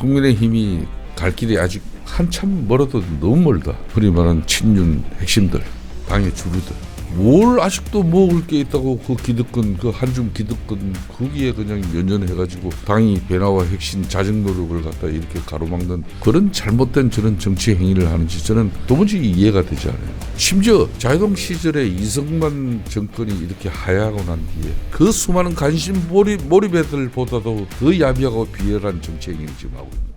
국민의힘이 갈 길이 아직 한참 멀어도 너무 멀다. 흔히 말하는 친윤 핵심들, 당의 주류들. 뭘 아직도 먹을 게 있다고 그 기득권, 그 한줌 기득권 거기에 그냥 연연해가지고 당이 변화와 핵심 자정 노력을 갖다 이렇게 가로막는 그런 잘못된 저런 정치 행위를 하는지 저는 도무지 이해가 되지 않아요. 심지어 자유당 시절에 이승만 정권이 이렇게 하야하고 난 뒤에 그 수많은 관심 몰입, 몰입애들보다도 더 야비하고 비열한 정치 행위를 지금 하고 있는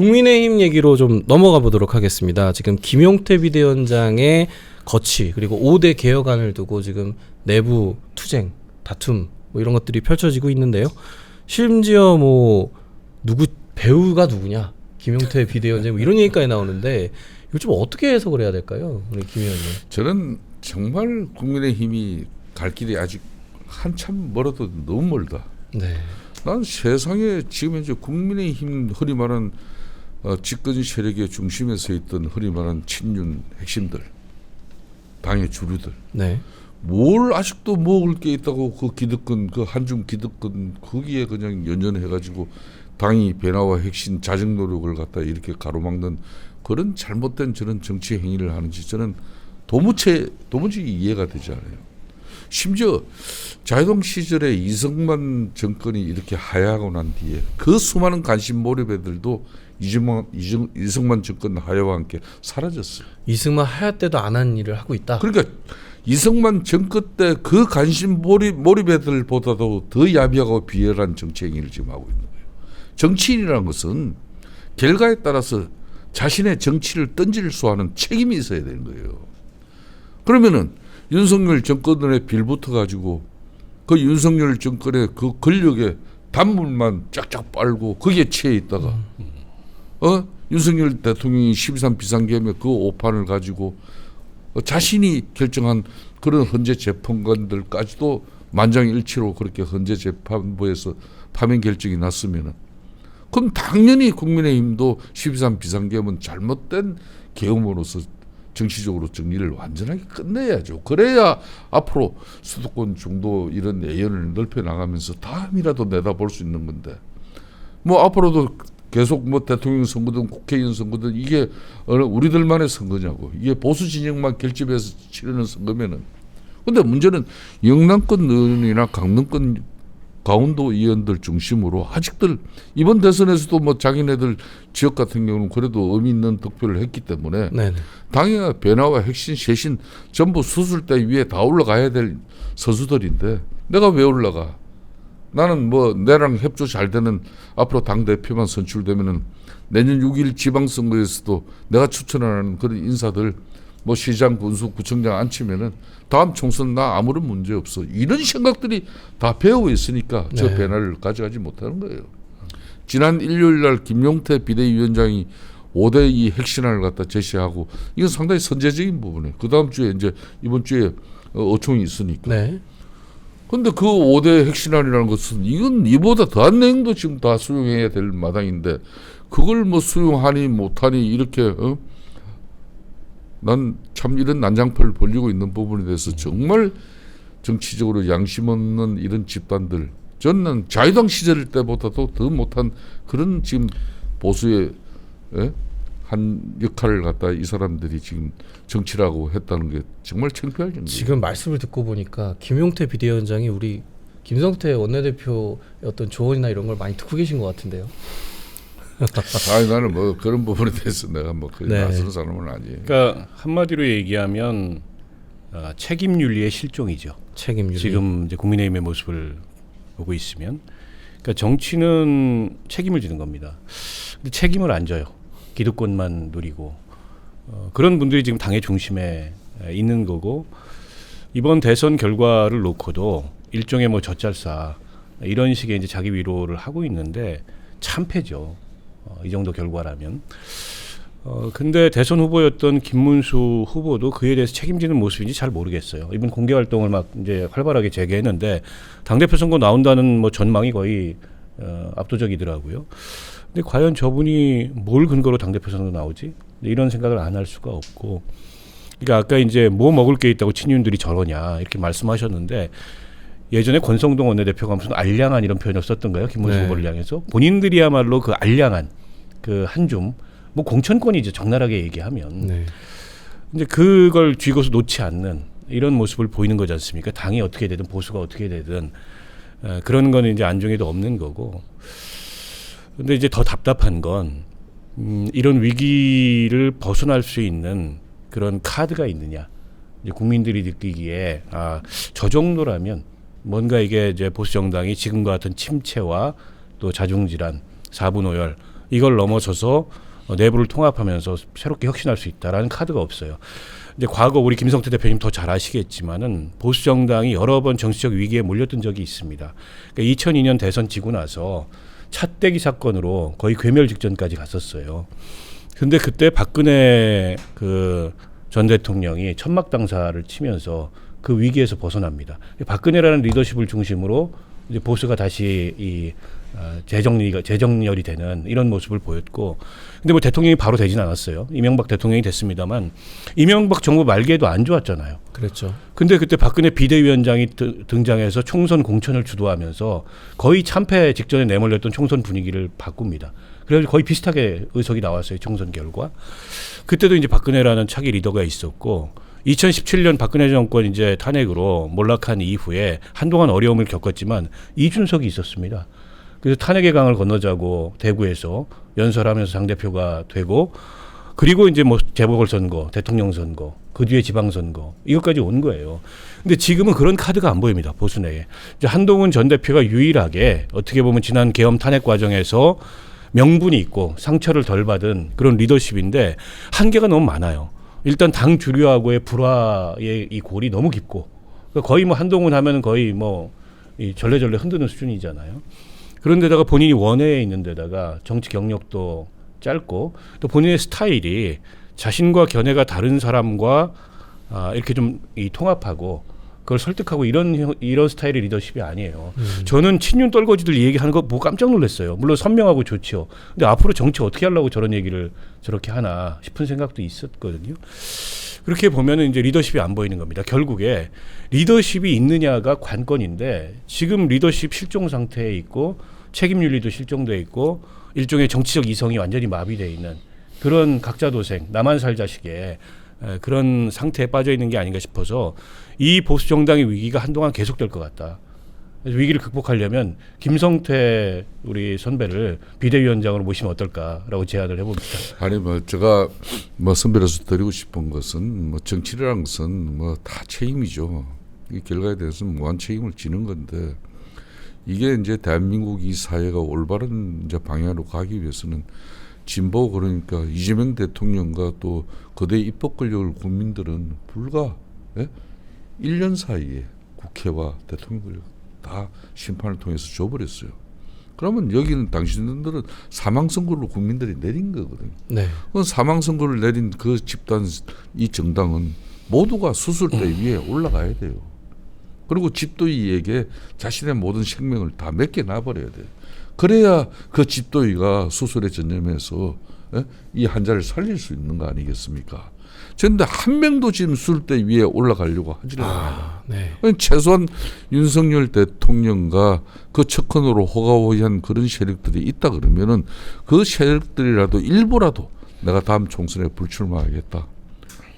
국민의힘 얘기로 좀 넘어가 보도록 하겠습니다. 지금 김용태 비대위원장의 거취 그리고 5대 개혁안을 두고 지금 내부 투쟁, 다툼 뭐 이런 것들이 펼쳐지고 있는데요. 심지어 뭐 누구 배우가 누구냐 김용태 비대위원장 뭐 이런 얘기까지 나오는데 이거 좀 어떻게 해석을 해야 될까요, 우리 김 의원님? 저는 정말 국민의힘이 갈 길이 아직 한참 멀어도 너무 멀다. 네, 난 세상에 지금 현재 국민의힘 말하는 어, 집권 세력의 중심에 서 있던 흔히 말하는 친윤 핵심들, 당의 주류들. 네, 뭘 아직도 먹을 게 있다고 그 기득권, 그 한줌 기득권 거기에 그냥 연연해가지고 당이 변화와 핵심 자정 노력을 갖다 이렇게 가로막는 그런 잘못된 저런 정치 행위를 하는지 저는 도무체 도무지 이해가 되지 않아요. 심지어 자유당 시절에 이승만 정권이 이렇게 하야하고 난 뒤에 그 수많은 관심 몰입애들도 이승만, 이승, 이승만 정권 하야와 함께 사라졌어요. 이승만 하야 때도 안 한 일을 하고 있다. 그러니까 이승만 정권 때 그 관심 몰입 몰입애들보다도 더 야비하고 비열한 정치 행위를 지금 하고 있는 거예요. 정치인이라는 것은 결과에 따라서 자신의 정치를 던질 수 하는 책임이 있어야 되는 거예요. 그러면은 윤석열 정권에 빌붙어 가지고 그 윤석열 정권의 그 권력에 단물만 쫙쫙 빨고 거기에 취해 있다가 어 윤석열 대통령이 13 비상계엄의 그 오판을 가지고 어, 자신이 결정한 그런 헌재 재판관들까지도 만장일치로 그렇게 헌재 재판부에서 파면 결정이 났으면은 그럼 당연히 국민의힘도 12.3 비상계엄은 잘못된 계엄으로서 정치적으로 정리를 완전하게 끝내야죠. 그래야 앞으로 수도권 중도 이런 예언을 넓혀 나가면서 다음이라도 내다볼 수 있는 건데 뭐 앞으로도 계속 뭐 대통령 선거든 국회의원 선거든 이게 어느 우리들만의 선거냐고 이게 보수 진영만 결집해서 치르는 선거면은 근데 문제는 영남권 의원이나 강릉권 강원도 의원들 중심으로 아직들 이번 대선에서도 뭐 자기네들 지역 같은 경우는 그래도 의미 있는 득표를 했기 때문에 네, 네. 당의 변화와 핵심 쇄신 전부 수술대 위에 다 올라가야 될 선수들인데 내가 왜 올라가? 나는 뭐 내랑 협조 잘 되는 앞으로 당 대표만 선출되면은 내년 6일 지방선거에서도 내가 추천하는 그런 인사들 뭐 시장, 군수, 구청장 앉히면은 다음 총선 나 아무런 문제 없어. 이런 생각들이 다 배우고 있으니까 저 네. 변화를 가져가지 못하는 거예요. 지난 일요일 날 김용태 비대위원장이 5대 2 핵심안을 갖다 제시하고 이건 상당히 선제적인 부분이에요. 그 다음 주에 이제 이번 주에 어, 어총이 있으니까. 네. 근데 그 5대 핵심안이라는 것은 이건 이보다 더한 내용도 지금 다 수용해야 될 마당인데 그걸 뭐 수용하니 못하니 이렇게 어? 난 참 이런 난장판을 벌리고 있는 부분에 대해서 정말 정치적으로 양심 없는 이런 집단들 저는 자유당 시절 때보다도 더 못한 그런 지금 보수의 예? 한 역할을 갖다 이 사람들이 지금 정치라고 했다는 게 정말 창피할 정도예요. 지금 말씀을 듣고 보니까 김용태 비대위원장이 우리 김성태 원내대표의 어떤 조언이나 이런 걸 많이 듣고 계신 것 같은데요. 아니 나는 뭐 그런 부분에 대해서 내가 뭐 그리 네. 나서는 사람은 아니에요. 그러니까 한마디로 얘기하면 어, 책임 윤리의 실종이죠. 책임률. 지금 이제 국민의힘의 모습을 보고 있으면, 그러니까 정치는 책임을 지는 겁니다. 근데 책임을 안 져요. 기득권만 누리고 어, 그런 분들이 지금 당의 중심에 에, 있는 거고 이번 대선 결과를 놓고도 일종의 뭐 젖잘싸 이런 식의 이제 자기 위로를 하고 있는데 참패죠. 어, 이 정도 결과라면. 어 근데 대선 후보였던 김문수 후보도 그에 대해서 책임지는 모습인지 잘 모르겠어요. 이번 공개 활동을 막 이제 활발하게 재개했는데 당 대표 선거 나온다는 뭐 전망이 거의 어, 압도적이더라고요. 근데 과연 저분이 뭘 근거로 당 대표 선거 나오지? 이런 생각을 안 할 수가 없고. 그러니까 아까 이제 뭐 먹을 게 있다고 친윤들이 저러냐 이렇게 말씀하셨는데 예전에 권성동 원내대표가 무슨 알량한 이런 표현을 썼던 가요? 김문수 네. 후보를 향해서 본인들이야말로 그 알량한 그 한줌 뭐 공천권이죠 적나라하게 얘기하면 네. 근데 그걸 쥐고서 놓지 않는 이런 모습을 보이는 거지 않습니까? 당이 어떻게 되든 보수가 어떻게 되든 에, 그런 거는 이제 안중에도 없는 거고. 근데 이제 더 답답한 건 음, 이런 위기를 벗어날 수 있는 그런 카드가 있느냐. 이제 국민들이 느끼기에 아, 저 정도라면 뭔가 이게 이제 보수 정당이 지금과 같은 침체와 또 자중 질환, 사분 오열 이걸 넘어서서 어, 내부를 통합하면서 새롭게 혁신할 수 있다라는 카드가 없어요. 이제 과거 우리 김성태 대표님 더 잘 아시겠지만은 보수 정당이 여러 번 정치적 위기에 몰렸던 적이 있습니다. 그러니까 2002년 대선 지고 나서 차떼기 사건으로 거의 괴멸 직전까지 갔었어요. 근데 그때 박근혜 그 전 대통령이 천막 당사를 치면서 그 위기에서 벗어납니다. 박근혜라는 리더십을 중심으로 이제 보수가 다시 이 어, 재정리가 재정렬이 되는 이런 모습을 보였고, 근데 뭐 대통령이 바로 되진 않았어요. 이명박 대통령이 됐습니다만 이명박 정부 말기에도 안 좋았잖아요. 그랬죠. 근데 그때 박근혜 비대위원장이 드- 등장해서 총선 공천을 주도하면서 거의 참패 직전에 내몰렸던 총선 분위기를 바꿉니다. 그래서 거의 비슷하게 의석이 나왔어요. 총선 결과. 그때도 이제 박근혜라는 차기 리더가 있었고 2017년 박근혜 정권 이제 탄핵으로 몰락한 이후에 한동안 어려움을 겪었지만 이준석이 있었습니다. 그래서 탄핵의 강을 건너자고 대구에서 연설하면서 당 대표가 되고 그리고 이제 뭐 재보궐 선거, 대통령 선거, 그 뒤에 지방 선거 이것까지 온 거예요. 근데 지금은 그런 카드가 안 보입니다 보수 내에. 이제 한동훈 전 대표가 유일하게 어떻게 보면 지난 계엄 탄핵 과정에서 명분이 있고 상처를 덜 받은 그런 리더십인데 한계가 너무 많아요. 일단 당 주류하고의 불화의 이 골이 너무 깊고 그러니까 거의 뭐 한동훈 하면은 거의 뭐 이 절레절레 흔드는 수준이잖아요. 그런 데다가 본인이 원외에 있는 데다가 정치 경력도 짧고 또 본인의 스타일이 자신과 견해가 다른 사람과 아, 이렇게 좀 이 통합하고 그걸 설득하고 이런 형- 이런 스타일의 리더십이 아니에요. 저는 친윤 떨거지들 얘기하는 거 보고 깜짝 놀랐어요. 물론 선명하고 좋지요. 근데 앞으로 정치 어떻게 하려고 저런 얘기를 저렇게 하나 싶은 생각도 있었거든요. 그렇게 보면은 이제 리더십이 안 보이는 겁니다. 결국에 리더십이 있느냐가 관건인데 지금 리더십 실종 상태에 있고 책임 윤리도 실종돼 있고 일종의 정치적 이성이 완전히 마비돼 있는 그런 각자 도생 나만 살자식의 에, 그런 상태에 빠져 있는 게 아닌가 싶어서 이 보수 정당의 위기가 한동안 계속될 것 같다. 위기를 극복하려면 김성태 우리 선배를 비대위원장으로 모시면 어떨까라고 제안을 해봅니다. 아니 뭐 제가 뭐 선배로서 드리고 싶은 것은 뭐 정치라는 것은 뭐 다 책임이죠. 이 결과에 대해서는 무한 책임을 지는 건데 이게 이제 대한민국 이 사회가 올바른 이제 방향으로 가기 위해서는 진보 그러니까 이재명 대통령과 또 거대 입법 권력을 국민들은 불과 예? 1년 사이에 국회와 대통령 권력 다 심판을 통해서 줘버렸어요. 그러면 여기는 당신들은 사망 선고를 국민들이 내린 거거든요. 네. 그 사망 선고를 내린 그 집단 이 정당은 모두가 수술대 위에 올라가야 돼요. 그리고 집도이에게 자신의 모든 생명을 다 맡겨 놔 버려야 돼요. 그래야 그 집도이가 수술에 전념해서 예? 이 환자를 살릴 수 있는 거 아니겠습니까? 그런데 한 명도 지금 수술대 위에 올라가려고 않아요. 아, 네. 아니, 최소한 윤석열 대통령과 그 척헌으로 호가호위한 그런 세력들이 있다 그러면은 그 세력들이라도 일부라도 내가 다음 총선에 불출마하겠다.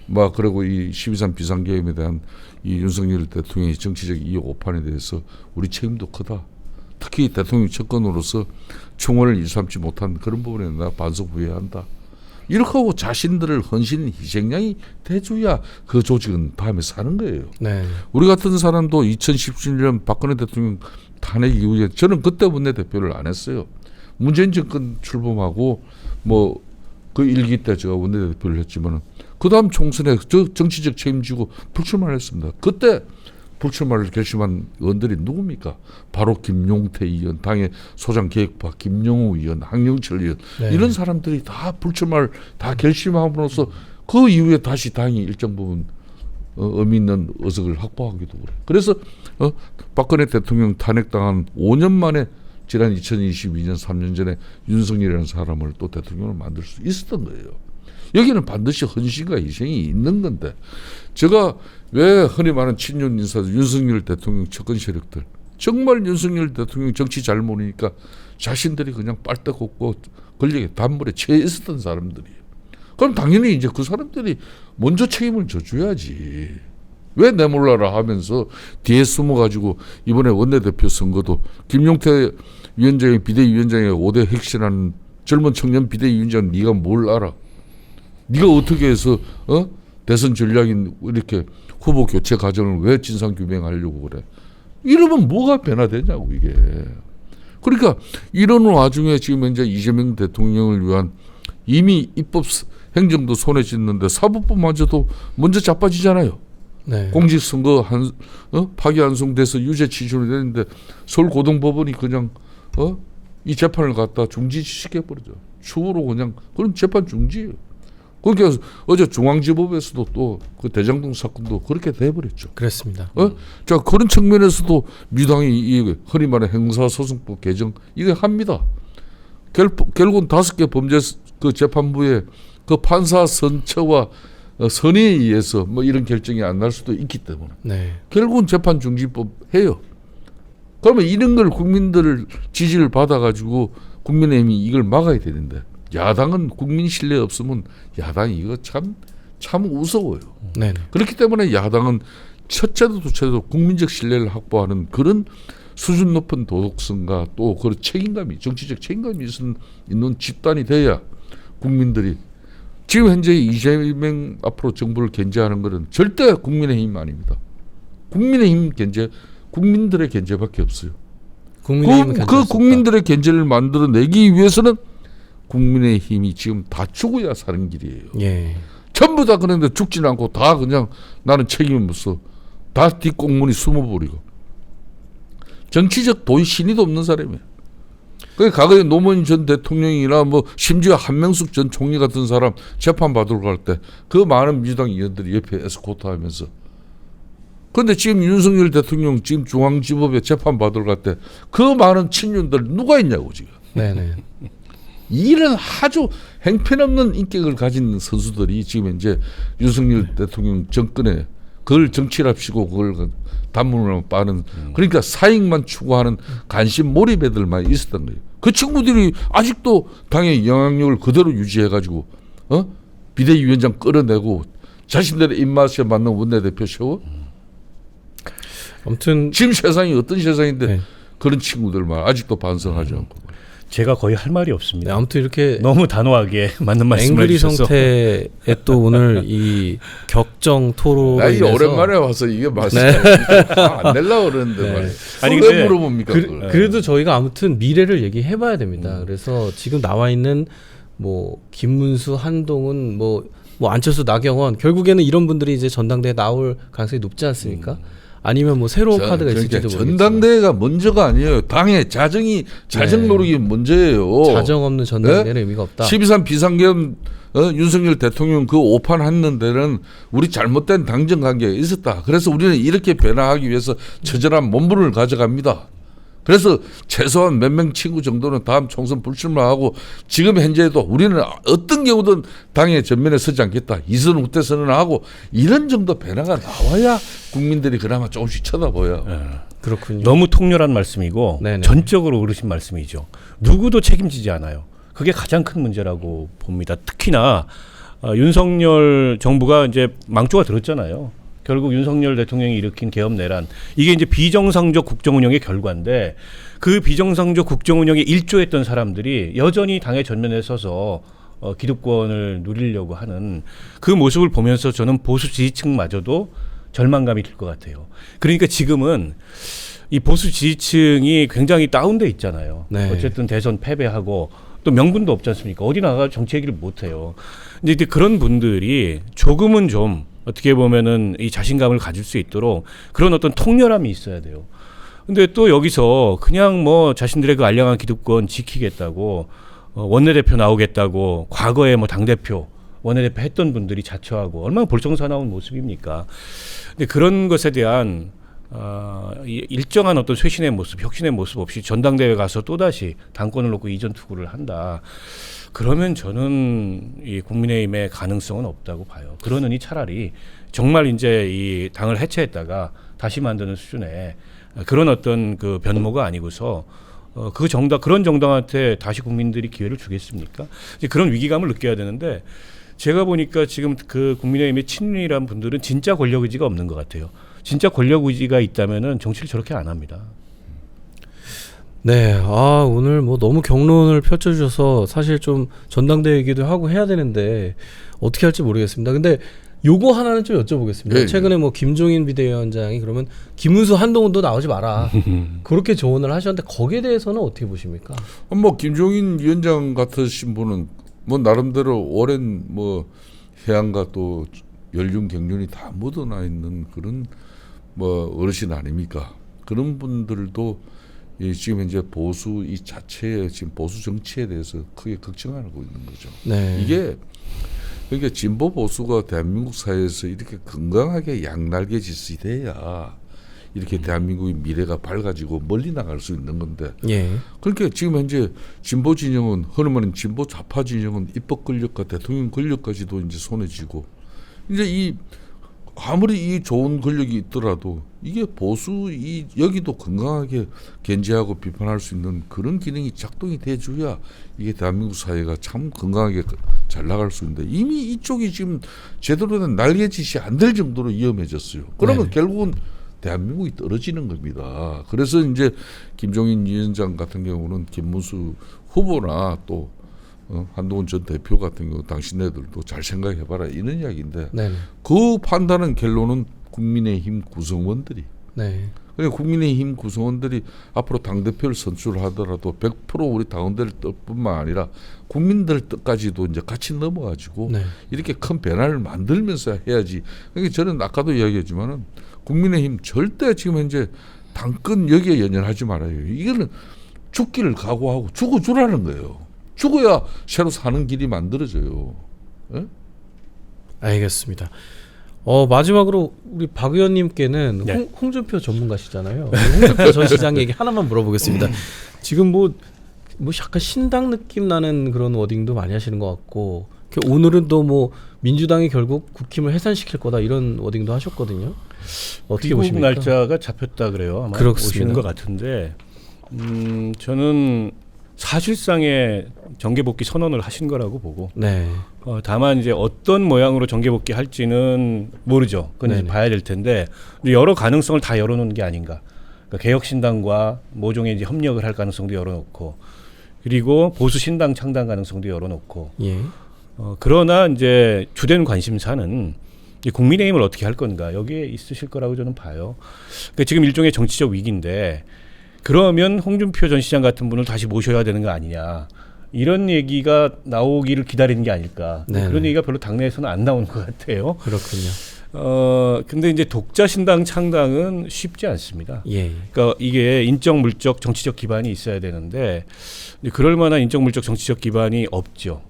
막 그리고 이 12.3 비상계엄에 대한 이 윤석열 대통령의 정치적 이익 오판에 대해서 우리 책임도 크다. 특히 대통령 척건으로서 총원을 일삼지 못한 그런 부분에 내가 반성 후회한다. 이렇게 하고 자신들을 헌신 희생양이 돼줘야 그 조직은 다음에 사는 거예요. 네. 우리 같은 사람도 2017년 박근혜 대통령 탄핵 이후에 저는 그때 원내대표를 안 했어요. 문재인 정권 출범하고 뭐 그 일기 때 제가 원내대표를 했지만은 그 다음 총선에 저 정치적 책임지고 불출마를 했습니다. 그때 불출마를 결심한 의원들이 누굽니까? 바로 김용태 의원, 당의 소장 계획파 김영우 의원, 황영철 의원 네. 이런 사람들이 다 불출마를 다 결심함으로써 그 이후에 다시 당이 일정 부분 어, 의미 있는 의석을 확보하기도 그래. 그래서 어, 박근혜 대통령 탄핵당한 5년 만에 지난 2022년 3년 전에 윤석열이라는 사람을 또 대통령을 만들 수 있었던 거예요. 여기는 반드시 헌신과 희생이 있는 건데 제가 왜 흔히 말하는 친윤 인사들 윤석열 대통령 측근 세력들 정말 윤석열 대통령 정치 잘 모르니까 자신들이 그냥 빨대 꽂고 권력의 단물에 처해 있었던 사람들이에요. 그럼 당연히 이제 그 사람들이 먼저 책임을 져줘야지. 왜 내몰라라 하면서 뒤에 숨어가지고 이번에 원내대표 선거도 김용태 위원장이 비대위원장의 5대 핵심하는 젊은 청년 비대위원장 네가 뭘 알아? 네가 어떻게 해서 어 대선 전략인 이렇게 후보 교체 과정을 왜 진상 규명하려고 그래? 이러면 뭐가 변화되냐고 이게. 그러니까 이런 와중에 지금 현재 이재명 대통령을 위한 이미 입법 스- 행정도 손에 쥐는데 사법부마저도 먼저 자빠지잖아요. 네. 공직선거 한 어? 파기환송돼서 유죄 취소이 되는데 서울 고등법원이 그냥 어? 이 재판을 갖다 중지시켜 버리죠. 추후로 그냥 그런 재판 중지예요. 그러니까 어제 중앙지법에서도 또 그 대장동 사건도 그렇게 돼버렸죠. 그렇습니다. 어? 자 그런 측면에서도 민당이 이 흔히 말하는 형사소송법 개정 이게 합니다. 결, 결국은 다섯 개 범죄 스- 그 재판부의 그 판사 선처와 어, 선의에 의해서 뭐 이런 결정이 안 날 수도 있기 때문에 네. 결국은 재판 중지법 해요. 그러면 이런 걸 국민들 지지를 받아가지고 국민의힘이 이걸 막아야 되는데 야당은 국민 신뢰 없으면 야당이 이거 참참 우스워요. 네. 그렇기 때문에 야당은 첫째도 둘째도 국민적 신뢰를 확보하는 그런 수준 높은 도덕성과 또 그런 책임감이 정치적 책임감이 있는, 있는 집단이 돼야 국민들이 지금 현재 이재명 앞으로 정부를 견제하는 것은 절대 국민의힘 아닙니다. 국민의힘 견제 국민들의 견제밖에 없어요. 그, 그. 국민들의 견제를 만들어내기 위해서는 국민의힘이 지금 다 죽어야 사는 길이에요. 예. 전부 다 그런데 죽지는 않고 다 그냥 나는 책임이 없어. 다 뒷공문이 숨어버리고. 정치적 도의 신의도 없는 사람이에요. 그 과거에 노무현 전 대통령이나 뭐 심지어 한명숙 전 총리 같은 사람 재판 받으러 갈 때 그 많은 민주당 의원들이 옆에 에스코트 하면서 근데 지금 윤석열 대통령 지금 중앙지법에 재판 받으러 갈 때 그 많은 친윤들 누가 있냐고 지금. 네, 네. 이런 아주 행편없는 인격을 가진 선수들이 지금 현재 윤석열 대통령 정권에 그걸 정치랍시고 그걸 그 단문으로 빠는 그러니까 사익만 추구하는 관심 몰입 애들만 있었던 거예요. 그 친구들이 아직도 당의 영향력을 그대로 유지해가지고 어? 비대위원장 끌어내고 자신들의 입맛에 맞는 원내대표 세워 아무튼 지금 세상이 어떤 세상인데 네. 그런 친구들만 아직도 반성하지 않고 제가 거의 할 말이 네, 없습니다. 아무튼 이렇게 너무 단호하게 맞는 말씀을 앵그리 해주셔서 성태에 또 오늘 이 격정 토론에 나 이게 대해서 오랜만에 와서 이게 맛이 네. 안 내려고 그러는데 네. 말이야. 아니, 왜 물어봅니까? 그? 그래도 저희가 아무튼 미래를 얘기해봐야 됩니다. 그래서 지금 나와 있는 뭐 김문수, 한동훈, 뭐, 뭐 안철수, 나경원 결국에는 이런 분들이 이제 전당대에 나올 가능성이 높지 않습니까? 아니면 뭐 새로운 자, 카드가 그러니까 있을지도 모르겠지만 전당대회가 먼저가 아니에요. 당의 자정이 자정 네. 노력이 먼저예요. 자정 없는 전당대회는 의미가 없다. 12.3 비상계엄 어, 윤석열 대통령 그 오판 했는 데는 우리 잘못된 당정 관계가 있었다. 그래서 우리는 이렇게 변화하기 위해서 처절한 몸부림을 가져갑니다. 그래서 최소한 몇 명 친구 정도는 다음 총선 불출마하고 지금 현재도 우리는 어떤 경우든 당의 전면에 서지 않겠다. 이선 우대 선언하고 이런 정도 변화가 나와야 국민들이 그나마 조금씩 쳐다보여. 그렇군요. 너무 통렬한 말씀이고 네네. 전적으로 그러신 말씀이죠. 누구도 책임지지 않아요. 그게 가장 큰 문제라고 봅니다. 특히나 어, 윤석열 정부가 이제 망조가 들었잖아요. 결국 윤석열 대통령이 일으킨 개업 내란 이게 이제 비정상적 국정 운영의 결과인데 그 비정상적 국정 운영에 일조했던 사람들이 여전히 당의 전면에 서서 어, 기득권을 누리려고 하는 그 모습을 보면서 저는 보수 지지층마저도 절망감이 들 것 같아요. 그러니까 지금은 이 보수 지지층이 굉장히 다운돼 있잖아요. 네. 어쨌든 대선 패배하고 또 명분도 없지 않습니까? 어디 나가 정치 얘기를 못 해요. 근데 이제 그런 분들이 조금은 좀 어떻게 보면은 이 자신감을 가질 수 있도록 그런 어떤 통렬함이 있어야 돼요. 근데 또 여기서 그냥 뭐 자신들의 그 알량한 기득권 지키겠다고 어, 원내대표 나오겠다고 과거에 뭐 당대표 원내대표 했던 분들이 자처하고 얼마나 볼정사나운 모습입니까? 근데 그런 것에 대한 어, 이- 일정한 어떤 쇄신의 모습, 혁신의 모습 없이 전당대회 가서 또 다시 당권을 놓고 이전 투구를 한다. 그러면 저는 이 국민의힘의 가능성은 없다고 봐요. 그러느니 차라리 정말 이제 이 당을 해체했다가 다시 만드는 수준의 그런 어떤 그 변모가 아니고서 어, 그 정당 그런 정당한테 다시 국민들이 기회를 주겠습니까? 그런 위기감을 느껴야 되는데 제가 보니까 지금 그 국민의힘의 친윤이란 분들은 진짜 권력 의지가 없는 것 같아요. 진짜 권력 의지가 있다면은 정치를 저렇게 안 합니다. 네, 아 오늘 뭐 너무 경론을 펼쳐주셔서 사실 좀 전당대회 얘기도 하고 해야 되는데 어떻게 할지 모르겠습니다. 근데 요거 하나는 좀 여쭤보겠습니다. 예, 예. 최근에 뭐 김종인 비대위원장이 그러면 김문수 한동훈도 나오지 마라 그렇게 조언을 하셨는데 거기에 대해서는 어떻게 보십니까? 뭐 김종인 위원장 같으신 분은 뭐 나름대로 오랜 뭐 해안과 또 연륜 경륜이 다 묻어나 있는 그런 뭐 어르신 아닙니까? 그런 분들도 이 지금 현재 보수 이 자체의 지금 보수 정치에 대해서 크게 걱정하고 있는 거죠. 네, 이게 그러니까 진보 보수가 대한민국 사회에서 이렇게 건강하게 양날개 짓이 돼야 이렇게 대한민국의 미래가 밝아지고 멀리 나갈 수 있는 건데 예, 그러니까 지금 현재 진보 진영은 흔히 말하는 진보 좌파 진영은 입법 권력과 대통령 권력까지도 이제 손에 쥐고 이제 이 아무리 이 좋은 권력이 있더라도 이게 보수 이 여기도 건강하게 견제하고 비판할 수 있는 그런 기능이 작동이 돼줘야 이게 대한민국 사회가 참 건강하게 잘 나갈 수 있는데 이미 이쪽이 지금 제대로 된 날개짓이 안 될 정도로 위험해졌어요. 그러면 네네. 결국은 대한민국이 떨어지는 겁니다. 그래서 이제 김종인 위원장 같은 경우는 김문수 후보나 또 어, 한동훈 전 대표 같은 경우 당신네들도 잘 생각해봐라 이런 이야기인데 네, 그 판단은 결론은 국민의힘 구성원들이 네, 그러니까 국민의힘 구성원들이 앞으로 당 대표를 선출하더라도 100% 우리 당원들 뜻뿐만 아니라 국민들 뜻까지도 이제 같이 넘어가지고 네, 이렇게 큰 변화를 만들면서 해야지. 그러니까 저는 아까도 이야기했지만은 국민의힘 절대 지금 현재 당권 여기에 연연하지 말아요. 이거는 죽기를 각오하고 죽어주라는 거예요. 죽어야 새로 사는 길이 만들어져요. 예? 알겠습니다. 어 마지막으로 우리 박 의원님께는 네. 홍, 홍준표 전문가시잖아요. 홍준표 전 시장 얘기 하나만 물어보겠습니다. 지금 뭐, 뭐 약간 신당 느낌 나는 그런 워딩도 많이 하시는 것 같고 그 오늘은 또 뭐 민주당이 결국 국힘을 해산시킬 거다 이런 워딩도 하셨거든요. 어떻게 보십니까? 날짜가 잡혔다 그래요. 아마 그렇습니다. 오시는 것 같은데 음, 저는 사실상의 정계 복귀 선언을 하신 거라고 보고 네, 어, 다만 이제 어떤 모양으로 정계 복귀 할지는 모르죠. 그건 이제 네네. 봐야 될 텐데 여러 가능성을 다 열어놓는 게 아닌가. 그러니까 개혁신당과 모종의 이제 협력을 할 가능성도 열어놓고 그리고 보수 신당 창당 가능성도 열어놓고 예, 어, 그러나 이제 주된 관심사는 이제 국민의힘을 어떻게 할 건가 여기에 있으실 거라고 저는 봐요. 그러니까 지금 일종의 정치적 위기인데 그러면 홍준표 전 시장 같은 분을 다시 모셔야 되는 거 아니냐 이런 얘기가 나오기를 기다리는 게 아닐까 네네. 그런 얘기가 별로 당내에서는 안 나오는 것 같아요. 그렇군요. 어 근데 이제 독자 신당 창당은 쉽지 않습니다. 예, 그러니까 이게 인적 물적 정치적 기반이 있어야 되는데 그럴 만한 인적 물적 정치적 기반이 없죠.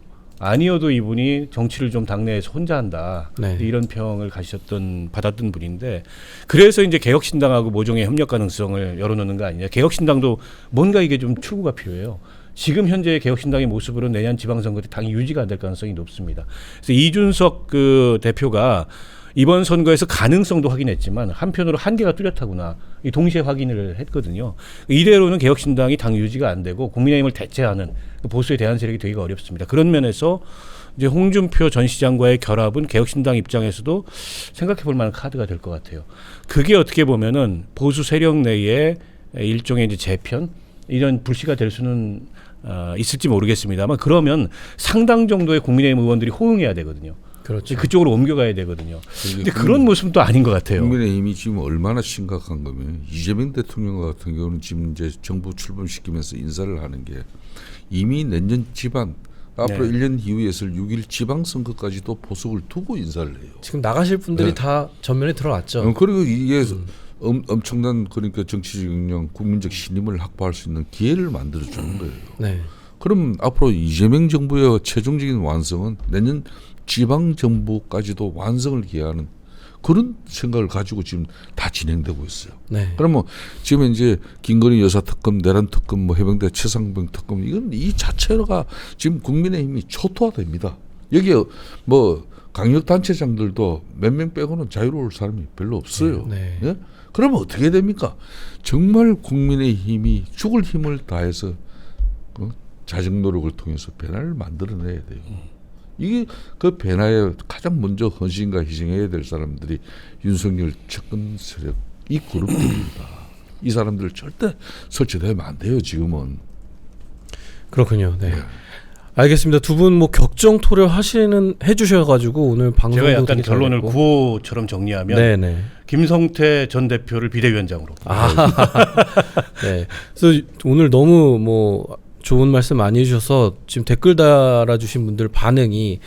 아니어도 이분이 정치를 좀 당내에서 혼자 한다 네. 이런 평을 가지셨던 받았던 분인데 그래서 이제 개혁신당하고 모종의 협력 가능성을 열어놓는 거 아니냐. 개혁신당도 뭔가 이게 좀 출구가 필요해요. 지금 현재 개혁신당의 모습으로 내년 지방선거 때 당이 유지가 안 될 가능성이 높습니다. 그래서 이준석 그 대표가 이번 선거에서 가능성도 확인했지만 한편으로 한계가 뚜렷하구나 이 동시에 확인을 했거든요. 이대로는 개혁신당이 당 유지가 안 되고 국민의힘을 대체하는 그 보수의 대안 세력이 되기가 어렵습니다. 그런 면에서 이제 홍준표 전 시장과의 결합은 개혁신당 입장에서도 생각해 볼 만한 카드가 될 것 같아요. 그게 어떻게 보면은 보수 세력 내에 일종의 이제 재편 이런 불씨가 될 수는 어, 있을지 모르겠습니다만 그러면 상당 정도의 국민의힘 의원들이 호응해야 되거든요. 그렇죠. 그쪽으로 옮겨가야 되거든요. 근데 그러니까 그런 모습은 또 아닌 것 같아요. 국민의힘이 지금 얼마나 심각한 거면 이재명 대통령 같은 경우는 지금 이제 정부 출범시키면서 인사를 하는 게 이미 내년 지방 앞으로 네. 1년 이후에 있을 6일 지방선거까지도 포석을 두고 인사를 해요. 지금 나가실 분들이 네. 다 전면에 들어왔죠. 어, 그리고 이게 엄, 엄청난 그러니까 정치적 역량, 국민적 신임을 확보할 수 있는 기회를 만들어 주는 거예요. 네, 그럼 앞으로 이재명 정부의 최종적인 완성은 내년 지방 정부까지도 완성을 기하는 그런 생각을 가지고 지금 다 진행되고 있어요. 네. 그러면 지금 이제 김건희 여사 특검, 내란 특검, 뭐 해병대 최상병 특검 이건 이 자체가 지금 국민의힘이 초토화됩니다. 여기에 뭐 강력 단체장들도 몇 명 빼고는 자유로울 사람이 별로 없어요. 네. 예? 그러면 어떻게 됩니까? 정말 국민의힘이 죽을 힘을 다해서 어? 자정 노력을 통해서 변화를 만들어내야 돼요. 이게 그 변화에 가장 먼저 헌신과 희생해야 될 사람들이 윤석열 측근 세력 이 그룹들입니다. 이 사람들 절대 설치되면 안 돼요. 지금은 그렇군요. 네. 알겠습니다. 두 분 뭐 격정 토를 하시는 해주셔가지고 오늘 방송도 제가 약간 결론을 잘했고. 구호처럼 정리하면 네네. 김성태 전 대표를 비대위원장으로. 네. 그래서 오늘 너무 뭐 좋은 말씀 많이 해주셔서 지금 댓글 달아주신 분들 반응이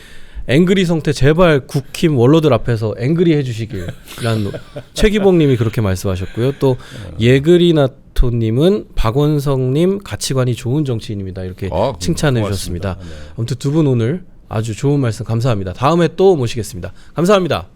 앵그리 성태 제발 국힘 원로들 앞에서 앵그리 해주시길 라는 최기봉님이 그렇게 말씀하셨고요. 또 예그리나토님은 박원성님 가치관이 좋은 정치인입니다. 이렇게 아, 칭찬해 고맙습니다. 주셨습니다. 아무튼 두 분 오늘 아주 좋은 말씀 감사합니다. 다음에 또 모시겠습니다. 감사합니다.